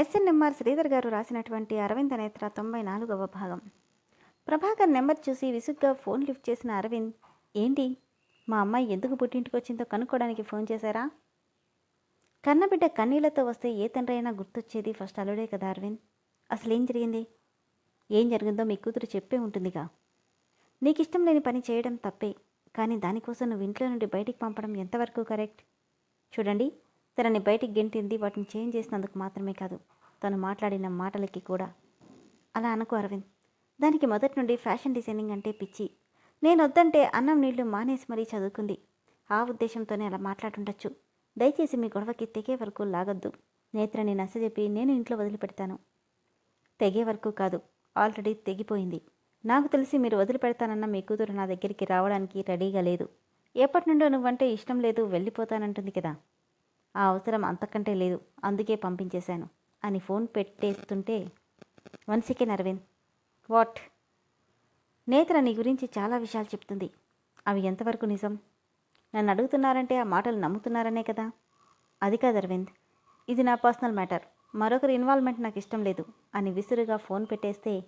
SNMR Sridhar గారు రాసినటువంటి అరవింద్ నేత్ర తొంభై నాలుగవ భాగం. ప్రభాకర్ నెంబర్ చూసి విసుగ్గా ఫోన్ లిఫ్ట్ చేసిన అరవింద్ ఏంటి? మా అమ్మాయి ఎందుకు పుట్టింటికి వచ్చిందో కనుక్కోవడానికి ఫోన్ చేశారా? కన్నబిడ్డ కన్నీళ్ళతో వస్తే ఏ తండ్రి అయినా గుర్తొచ్చేది ఫస్ట్ అల్లుడే కదా అరవింద్. అసలు ఏం జరిగింది? ఏం జరిగిందో మీ కూతురు చెప్పే ఉంటుందిగా. నీకు ఇష్టం లేని పని చేయడం తప్పే కానీ దానికోసం నువ్వు ఇంట్లో నుండి బయటికి పంపడం ఎంతవరకు కరెక్ట్? చూడండి. తనని బయటికి గెంటింది వాటిని చేంజ్ చేసినందుకు మాత్రమే కాదు తను మాట్లాడిన మాటలకి కూడా. అలా అనుకో అరవింద్. దానికి మొదటి నుండి ఫ్యాషన్ డిజైనింగ్ అంటే పిచ్చి. నేను వద్దంటే అన్నం నీళ్ళు మానేసి మరీ చదువుకుంది. ఆ ఉద్దేశంతోనే అలా మాట్లాడుండొచ్చు. దయచేసి మీ గొడవకి తెగే వరకు లాగొద్దు. నేత్రని నచ్చజెప్పి నేను ఇంట్లో వదిలిపెడతాను. తెగే వరకు కాదు ఆల్రెడీ తెగిపోయింది. నాకు తెలిసి మీరు వదిలిపెడతానన్న మీ కూతురు నా దగ్గరికి రావడానికి రెడీగా లేదు. ఎప్పటి నుండో నువ్వంటే ఇష్టం లేదు వెళ్ళిపోతానంటుంది కదా. ఆ అవసరం అంతకంటే లేదు. అందుకే పంపించేశాను. అని phone పెట్టేస్తుంటే one second Aravind what? Netra నీ గురించి చాలా విషయాలు చెప్తుంది. అవి ఎంతవరకు నిజం? నన్ను అడుగుతున్నారంటే ఆ మాటలు నమ్ముతున్నారనే కదా? అది కాదు అరవింద్. ఇది నా పర్సనల్ మ్యాటర్. మరొకరి ఇన్వాల్వ్మెంట్ నాకు ఇష్టం లేదు అని విసురుగా ఫోన్ పెట్టేస్తే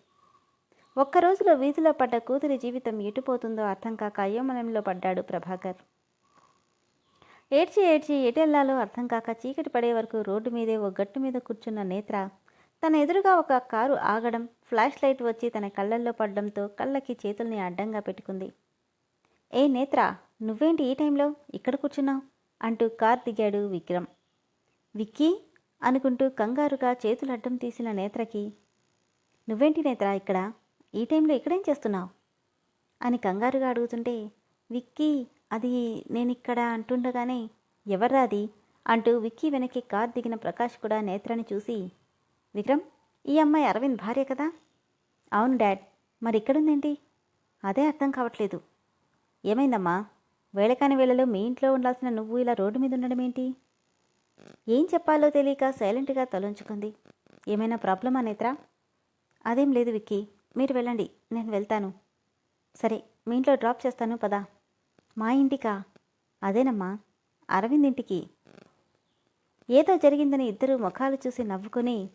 ఒక్క రోజులో వీధిలో పడ్డ కూతురి జీవితం ఎటుపోతుందో అర్థం కాక అయోమయంలో పడ్డాడు ప్రభాకర్. ఏడ్చి ఏడ్చి ఎటెళ్ళాలో అర్థం కాక చీకటి పడే వరకు రోడ్డు మీదే ఓ గట్టు మీద కూర్చున్న నేత్ర తన ఎదురుగా ఒక కారు ఆగడం ఫ్లాష్ లైట్ వచ్చి తన కళ్ళల్లో పడడంతో కళ్ళకి చేతుల్ని అడ్డంగా పెట్టుకుంది. ఏ నేత్ర నువ్వేంటి ఈ టైంలో ఇక్కడ కూర్చున్నావు? అంటూ కార్ దిగాడు విక్రమ్. విక్కీ అనుకుంటూ కంగారుగా చేతులు అడ్డం తీసిన నేత్రకి నువ్వేంటి నేత్ర ఇక్కడ? ఈ టైంలో ఇక్కడేం చేస్తున్నావు? అని కంగారుగా అడుగుతుంటే విక్కీ అది నేను ఇక్కడ అంటుండగానే ఎవర్రా అది? అంటూ విక్కీ వెనక్కి కార్ దిగిన ప్రకాష్ కూడా నేత్రని చూసి విక్రమ్ ఈ అమ్మాయి అరవింద్ భార్య కదా? అవును డాడ్. మరి ఇక్కడుందేంటి అదే అర్థం కావట్లేదు. ఏమైందమ్మా? వేళకాని వేళలో మీ ఇంట్లో ఉండాల్సిన నువ్వు ఇలా రోడ్డు మీద ఉండడం ఏంటి? ఏం చెప్పాలో తెలియక సైలెంట్గా తలంచుకుంది. ఏమైనా ప్రాబ్లమా నేత్ర? అదేం లేదు విక్కీ. మీరు వెళ్ళండి. నేను వెళ్తాను. సరే మీ ఇంట్లో డ్రాప్ చేస్తాను పదా. మా ఇంటికా? అదేనమ్మా అరవింద్ ఇంటికి ఏదో జరిగిందని ఇద్దరు ముఖాలు చూసి నవ్వుకొని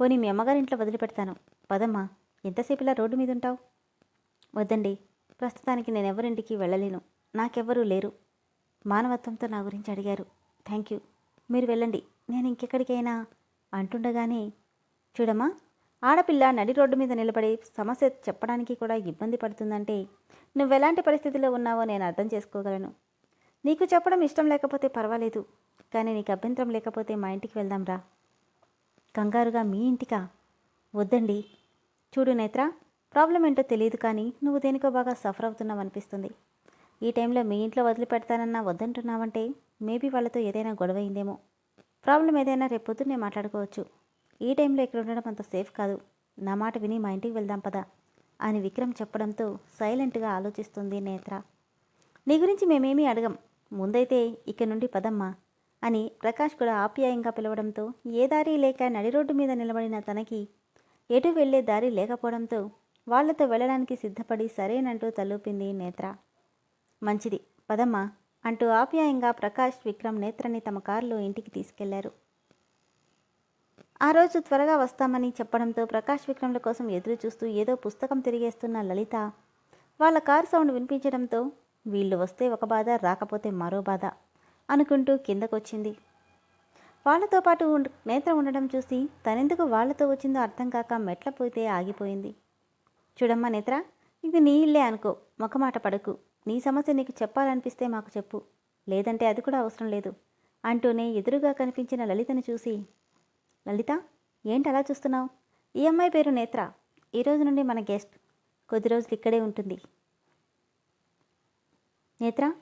పోనీ మీ అమ్మగారింట్లో వదిలిపెడతాను. పదమ్మా ఎంతసేపులా రోడ్డు మీద ఉంటావు వద్దండి ప్రస్తుతానికి నేను ఎవరింటికి వెళ్ళలేను. నాకెవ్వరూ లేరు. మానవత్వంతో నా గురించి అడిగారు. థ్యాంక్ యూ మీరు వెళ్ళండి. నేను ఇంకెక్కడికైనా అంటుండగానే చూడమ్మా ఆడపిల్ల నడి రోడ్డు మీద నిలబడి సమస్య చెప్పడానికి కూడా ఇబ్బంది పడుతుందంటే నువ్వెలాంటి పరిస్థితిలో ఉన్నావో నేను అర్థం చేసుకోగలను. నీకు చెప్పడం ఇష్టం లేకపోతే పర్వాలేదు కానీ నీకు అభ్యంతరం లేకపోతే మా ఇంటికి వెళ్దాంరా కంగారుగా మీ ఇంటికా? వద్దండి. చూడు నేత్ర ప్రాబ్లం ఏంటో తెలియదు కానీ నువ్వు దేనికో బాగా సఫర్ అవుతున్నావు అనిపిస్తుంది. ఈ టైంలో మీ ఇంట్లో వదిలిపెడతానన్నా వద్దంటున్నావంటే మేబీ వాళ్ళతో ఏదైనా గొడవ అయిందేమో. ప్రాబ్లం ఏదైనా రేపు పొద్దున్నే మాట్లాడుకోవచ్చు. ఈ టైంలో ఇక్కడ ఉండడం అంత సేఫ్ కాదు. నా మాట విని మా ఇంటికి వెళ్దాం పదా అని విక్రమ్ చెప్పడంతో సైలెంట్గా ఆలోచిస్తుంది నేత్ర. నీ గురించి మేమేమీ అడగం. ముందైతే ఇక నుండి పదమ్మా అని ప్రకాష్ కూడా ఆప్యాయంగా పిలవడంతో ఏ దారి లేక నడి రోడ్డు మీద నిలబడిన తనకి ఎటు వెళ్ళే దారి లేకపోవడంతో వాళ్ళతో వెళ్ళడానికి సిద్ధపడి సరేనంటూ తలూపింది నేత్ర. మంచిది పదమ్మా అంటూ ఆప్యాయంగా ప్రకాష్ విక్రమ్ నేత్రని తమ కారులో ఇంటికి తీసుకెళ్ళారు. ఆ రోజు త్వరగా వస్తామని చెప్పడంతో ప్రకాష్ విక్రమ్ల కోసం ఎదురు చూస్తూ ఏదో పుస్తకం తిరిగేస్తున్న లలిత. వాళ్ళ కారు సౌండ్ వినిపించడంతో వీళ్ళు వస్తే ఒక బాధ రాకపోతే మరో బాధ అనుకుంటూ కిందకొచ్చింది. వాళ్ళతో పాటు నేత్ర ఉండడం చూసి తనెందుకు వాళ్ళతో వచ్చిందో అర్థం కాక మెట్ల పోతే ఆగిపోయింది. చూడమ్మా నేత్ర ఇది నీ ఇల్లే అనుకో ముఖమాట పడకు. నీ సమస్య నీకు చెప్పాలనిపిస్తే మాకు చెప్పు. లేదంటే అది కూడా అవసరం లేదు అంటూనే ఎదురుగా కనిపించిన లలితను చూసి లలిత ఏంటి అలా చూస్తున్నావు? ఈ అమ్మాయి పేరు నేత్ర. ఈ రోజు నుండి మన గెస్ట్. కొద్ది రోజులు ఇక్కడే ఉంటుంది. నేత్ర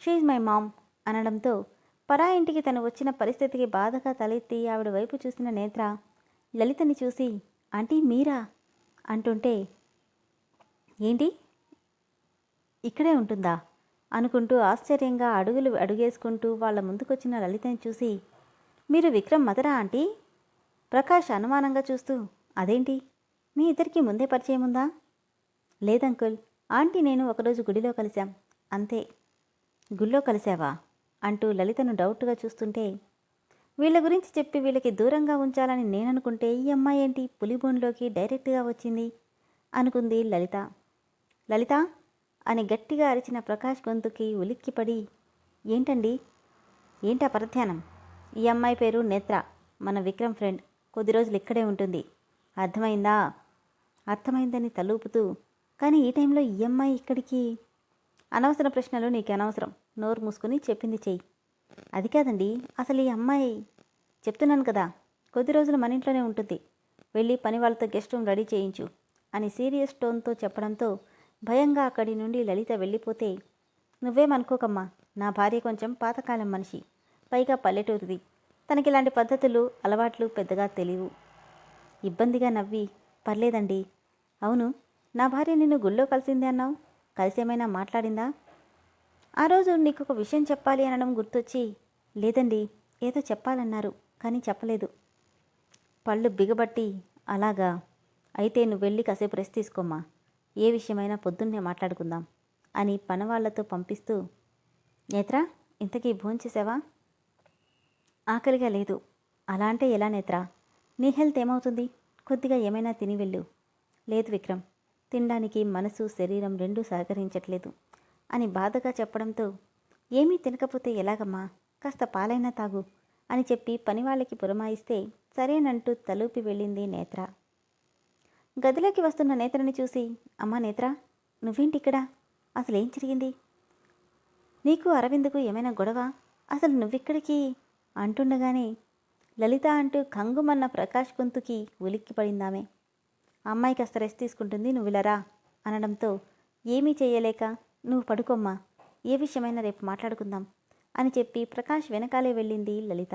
షీఈ్ మై మామ్ అనడంతో పరా ఇంటికి తను వచ్చిన పరిస్థితికి బాధగా తలెత్తి ఆవిడ వైపు చూసిన నేత్ర లలితని చూసి ఆంటీ మీరా? అంటుంటే ఏంటి? ఇక్కడే ఉంటుందా? అనుకుంటూ ఆశ్చర్యంగా అడుగులు అడుగేసుకుంటూ వాళ్ళ ముందుకొచ్చిన లలితని చూసి మీరు విక్రమ్ మదరా ఆంటీ? ప్రకాష్ అనుమానంగా చూస్తూ అదేంటి? మీ ఇద్దరికి ముందే పరిచయం ఉందా? లేదంకుల్ ఆంటీ నేను ఒకరోజు గుడిలో కలిశాం. అంతే. గుళ్ళో కలిశావా? అంటూ లలితను డౌట్గా చూస్తుంటే వీళ్ళ గురించి చెప్పి వీళ్ళకి దూరంగా ఉంచాలని నేననుకుంటే ఈ అమ్మాయి ఏంటి? పులిబోన్లోకి డైరెక్ట్గా వచ్చింది అనుకుంది లలిత. లలిత? అని గట్టిగా అరిచిన ప్రకాష్ గొంతుకి ఉలిక్కిపడి ఏంటండి? ఏంటా పరధ్యానం? ఈ అమ్మాయి పేరు నేత్ర మన విక్రమ్ ఫ్రెండ్. కొద్ది రోజులు ఇక్కడే ఉంటుంది. అర్థమైందా? అర్థమైందని తలూపుతూ కానీ ఈ టైంలో ఈ అమ్మాయి ఇక్కడికి? అనవసర ప్రశ్నలు నీకు అనవసరం. నోరు మూసుకుని చెప్పింది చెయ్యి. అది కాదండి అసలు ఈ అమ్మాయి చెప్తున్నాను కదా కొద్ది రోజులు మన ఇంట్లోనే ఉంటుంది. వెళ్ళి పని వాళ్ళతో గెస్ట్ రూమ్ రెడీ చేయించు అని సీరియస్ టోన్తో చెప్పడంతో భయంగా అక్కడి నుండి లలిత వెళ్ళిపోతే నువ్వేమనుకోకమ్మా నా భార్య కొంచెం పాతకాలం మనిషి పైగా పల్లెటూరిది. తనకి ఇలాంటి పద్ధతులు అలవాట్లు పెద్దగా తెలియవు. ఇబ్బందిగా నవ్వి పర్లేదండి. అవును నా భార్య నిన్ను గుళ్ళో కలిసిందే అన్నావు? కలిసేమైనా మాట్లాడిందా? ఆ రోజు నీకు ఒక విషయం చెప్పాలి అనడం గుర్తొచ్చి లేదండి ఏదో చెప్పాలన్నారు కానీ చెప్పలేదు. పళ్ళు బిగబట్టి అలాగా. అయితే నువ్వు వెళ్ళి కాసేపు రెస్ట్ తీసుకోమ్మా. ఏ విషయమైనా పొద్దున్నే మాట్లాడుకుందాం అని పనవాళ్ళతో పంపిస్తూ నేత్ర ఇంతకీ భోంచేసావా? ఆకలిగా లేదు. అలా అంటే ఎలా నేత్ర? నీ హెల్త్ ఏమవుతుంది? కొద్దిగా ఏమైనా తిని వెళ్ళు. లేదు విక్రమ్ తినడానికి మనసు శరీరం రెండూ సహకరించట్లేదు అని బాధగా చెప్పడంతో ఏమీ తినకపోతే ఎలాగమ్మా? కాస్త పాలైనా తాగు అని చెప్పి పనివాళ్ళకి పురమాయిస్తే సరేనంటూ తలూపి వెళ్ళింది నేత్ర. గదిలోకి వస్తున్న నేత్రని చూసి అమ్మా నేత్ర నువ్వేంటి ఇక్కడ అసలు ఏం జరిగింది? నీకు అరవింద్కు ఏమైనా గొడవ? అసలు నువ్విక్కడికి అంటుండగానే లలిత అంటూ కంగుమన్న ప్రకాష్ గొంతుకి ఉలిక్కిపడిందామె. అమ్మాయి కాస్త రెస్ట్ తీసుకుంటుంది నువ్వు అనడంతో ఏమీ చేయలేక నువ్వు పడుకోమ్మా ఏ విషయమైనా రేపు మాట్లాడుకుందాం అని చెప్పి ప్రకాష్ వెనకాలే వెళ్ళింది లలిత.